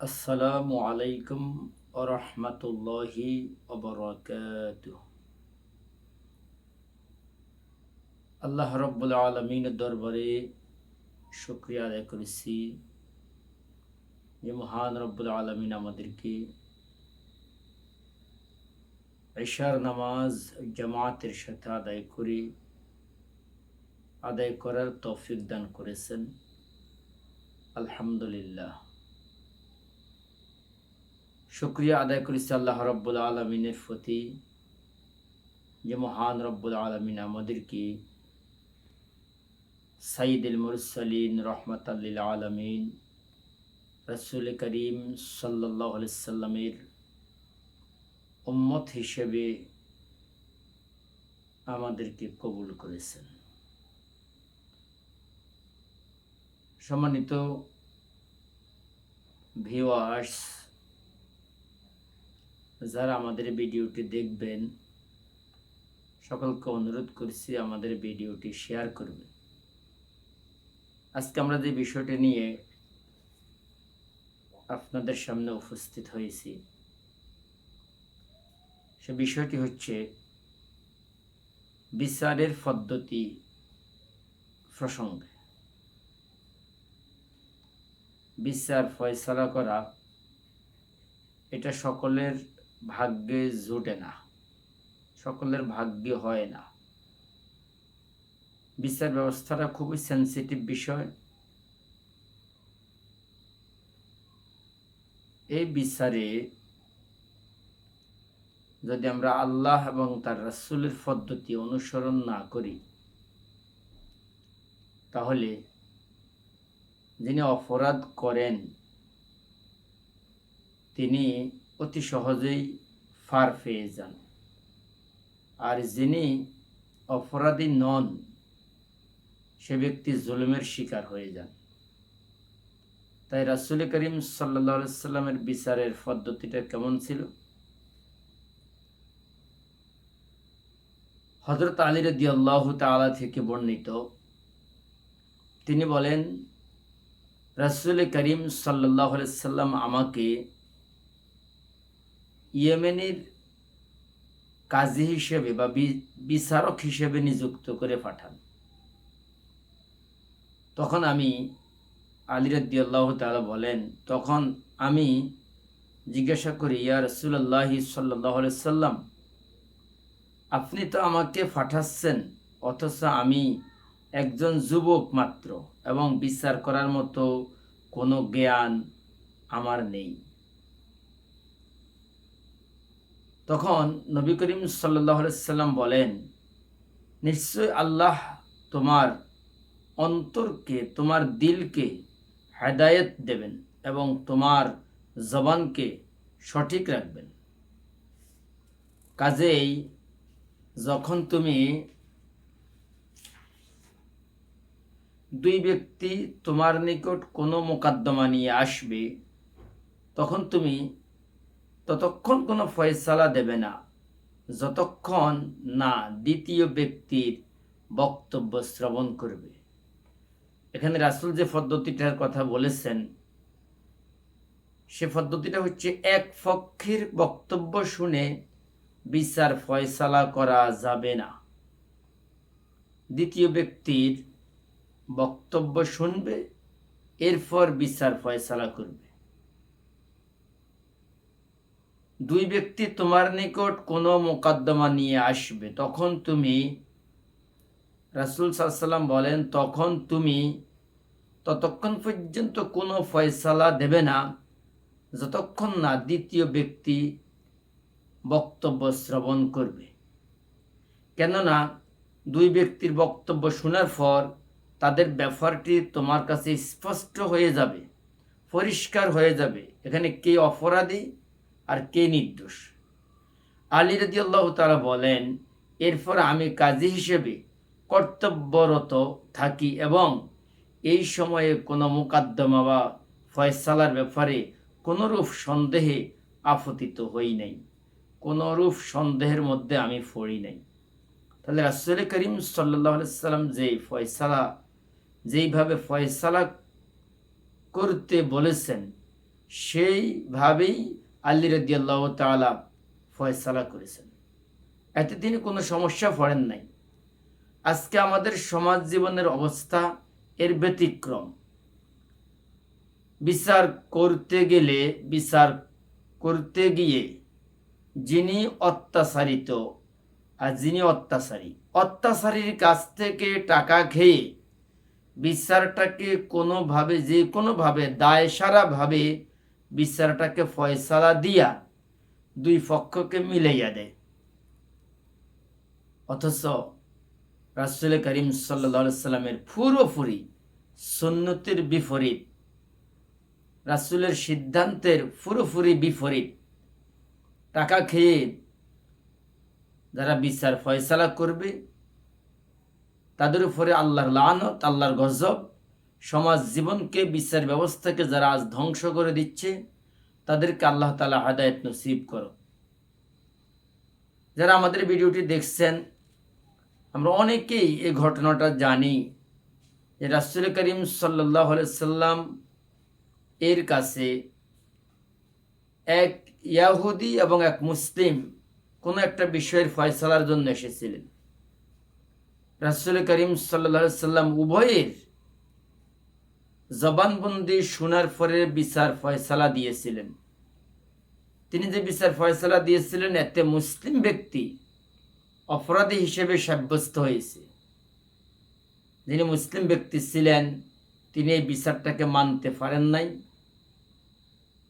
আসসালামু আলাইকুম রহমতুল্লাহি অবরাকাত আল্লাহ রব্বুল আলমিনের দরবারে শুক্রিয়া আদায় করেছি। যে মহান রব্বুল আলমিন আমাদেরকে ঈশার নামাজ জামাতের সাথে আদায় করে, আদায় করার তৌফিক দান করেছেন। আলহামদুলিল্লাহ। শুক্রিয়া আদায় করেছি আল্লাহ রব্বুল আলমিনের প্রতি যে মহান রব্বুল আলমিন আমাদেরকে সাইদুল মুরসালিন রহমত আল্লিল আলমিন, রসুল করিম সাল্লামের উম্মত হিসেবে আমাদেরকে কবুল করেছেন। সম্মানিত ভিওয়ার্স যারা আমাদের ভিডিওটি দেখবেন, সকলকে অনুরোধ করছি আমাদের ভিডিওটি শেয়ার করবেন। আজকে আমরা যে বিষয়টি নিয়ে আপনাদের সামনে উপস্থিত হয়েছি, সে বিষয়টি হচ্ছে বিচারের পদ্ধতি প্রসঙ্গে। বিচার ফয়সলা করা, এটা সকলের ভাগ্যে জোটে না। সকলের ভাগ্যে হয় না। বিচার ব্যবস্থাটা খুবই সেন্সিটিভ বিষয়। এই বিচারে যদি আমরা আল্লাহ এবং তার রাসুলের পদ্ধতি অনুসরণ না করি, তাহলে যিনি অপরাধ করেন, তিনি অতি সহজেই ফার পেয়ে যান। আর যিনি অপরাধী নন, সে ব্যক্তি জুলুমের শিকার হয়ে যান। তাই রাসুল করিম সাল্লা সাল্লামের বিচারের পদ্ধতিটা কেমন ছিল? হজরত আলী রদি আল্লাহ তালা থেকে বর্ণিত, তিনি বলেন, রাসুল করিম সাল্লাহ সাল্লাম আমাকে ইয়েমেনের কাজী হিসেবে বা বিচারক হিসেবে নিযুক্ত করে পাঠান। তখন আমি আলিরদ্দি আল্লাহ তালা বলেন, তখন আমি জিজ্ঞাসা করি, ইয়া রসুল্লাহি সাল্লাহ সাল্লাম, আপনি তো আমাকে পাঠাচ্ছেন, অথচ আমি একজন যুবক মাত্র এবং বিচার করার মতো কোনো জ্ঞান আমার নেই। তখন নবী করিম সাল্লাহ সাল্লাম বলেন, নিশ্চয় আল্লাহ তোমার অন্তরকে, তোমার দিলকে হেদায়ত দেবেন এবং তোমার জবানকে সঠিক রাখবেন। কাজেই যখন তুমি দুই ব্যক্তি তোমার নিকট কোনো মোকদ্দমা নিয়ে আসবে, তখন তুমি ততক্ষণ কোনো ফয়সালা দেবে না। যতক্ষণ না দ্বিতীয় ব্যক্তির বক্তব্য শ্রবণ করবে। এখানে রাসুল যে পদ্ধতিটার কথা বলেছেন, সে পদ্ধতিটা হচ্ছে এক পক্ষের বক্তব্য শুনে বিচার ফয়সালা করা যাবে না। দ্বিতীয় ব্যক্তির বক্তব্য শুনবে, এরপর বিচার ফয়সালা করবে। দুই ব্যক্তি তোমার নিকট কোনো মোকদ্দমা নিয়ে আসবে, তখন তুমি, রাসুল সাল্লাম বলেন, তখন তুমি ততক্ষণ পর্যন্ত কোনো ফয়সালা দেবে না, যতক্ষণ না দ্বিতীয় ব্যক্তি বক্তব্য শ্রবণ করবে। কেননা, দুই ব্যক্তির বক্তব্য শোনার পর তাদের ব্যাপারটি তোমার কাছে স্পষ্ট হয়ে যাবে, পরিষ্কার হয়ে যাবে। এখানে কে অপরাধী? আর কে নির্দোষ? আলী রদি আল্লাহ তারা বলেন, এরপর আমি কাজী হিসেবে কর্তব্যরত থাকি এবং এই সময়ে কোনো মোকাদ্দমা বা ফয়সালার ব্যাপারে কোনোরূপ সন্দেহে আপতিত হই নাই। কোনোরূপ সন্দেহের মধ্যে আমি পড়ি নাই। তাহলে রাসুল করিম সাল্লাহ সাল্লাম যে ফয়সালা, যেইভাবে ফয়সালা করতে বলেছেন, সেইভাবেই আল্লি রদিয়াল্লাহ তালা ফয়সালা করেছেন। এতে তিনি কোনো সমস্যা পড়েন নাই। আজকে আমাদের সমাজ জীবনের অবস্থা এর ব্যতিক্রম। বিচার করতে গেলে, বিচার করতে গিয়ে যিনি অত্যাচারিত আর যিনি অত্যাচারী, অত্যাচারীর কাছ থেকে টাকা খেয়ে বিচারটাকে কোনোভাবে, যে কোনোভাবে দায় সারাভাবে বিচারটাকে ফয়সালা দিয়া দুই পক্ষকে মিলাইয়া দেয়। অথচ রাসুল করিম সাল্লা সাল্লামের পুরোপুরি সুন্নতির বিপরীত, রাসুলের সিদ্ধান্তের পুরোপুরি বিপরীত টাকা খেয়ে যারা বিচার ফয়সালা করবে, তাদের উপরে আল্লাহর লানত, আল্লাহর গজব সমাজ জীবনকে বিচার ব্যবস্থাকে যারা আজ ধ্বংস করে দিচ্ছে, তাদেরকে আল্লাহ তালা হাদায়ত নসিব করো। যারা আমাদের ভিডিওটি দেখছেন, আমরা অনেকেই এই ঘটনাটা জানি। যে রাসুল করিম সাল্লাহ সাল্লাম এর কাছে এক ইয়াহুদি এবং এক মুসলিম কোনো একটা বিষয়ের ফয়সালার জন্য এসেছিলেন। রাসুল করিম সাল্লা সাল্লাম উভয়ের জবানবন্দি শোনার পরে বিচার ফয়সালা দিয়েছিলেন। তিনি যে বিচার ফয়সালা দিয়েছিলেন, এতে মুসলিম ব্যক্তি অপরাধী হিসেবে সাব্যস্ত হয়েছে। যিনি মুসলিম ব্যক্তি ছিলেন, তিনি এই বিচারটাকে মানতে পারেন নাই।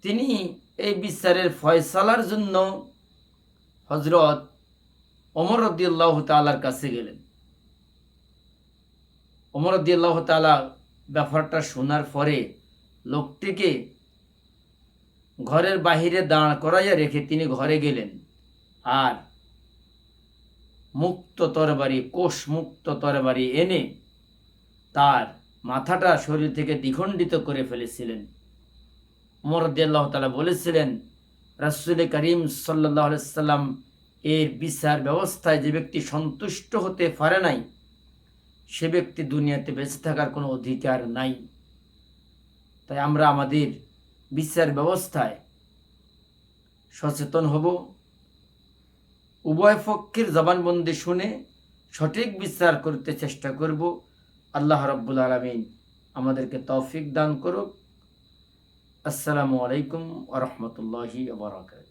তিনি এই বিচারের ফয়সালার জন্য হজরত অমর রদিয়াল্লাহ তালার কাছে গেলেন। অমর রদিয়াল্লাহ তালা ব্যাপারটা শোনার পরে লোকটিকে ঘরের বাহিরে দাঁড় করাইয়া রেখে তিনি ঘরে গেলেন। আর মুক্ত তরবারি কোষ মুক্ত তরবারি এনে তার মাথাটা শরীর থেকে দ্বিখণ্ডিত করে ফেলেছিলেন। মোরদ্দাল্লাহ তালা বলেছিলেন, রাসুল করিম সাল্লাহ সাল্লাম এর বিচার ব্যবস্থায় যে ব্যক্তি সন্তুষ্ট হতে পারে নাই সে ব্যক্তি দুনিয়াতে বেঁচে থাকার কোনো অধিকার নাই। তাই আমরা আমাদের বিচার ব্যবস্থায় সচেতন হব। উভয় পক্ষের জবানবন্দি শুনে সঠিক বিচার করতে চেষ্টা করব। আল্লাহ রব্বুল আলমিন আমাদেরকে তৌফিক দান করুক। আসসালামু আলাইকুম ওরহমতুল্লাহি বারকাত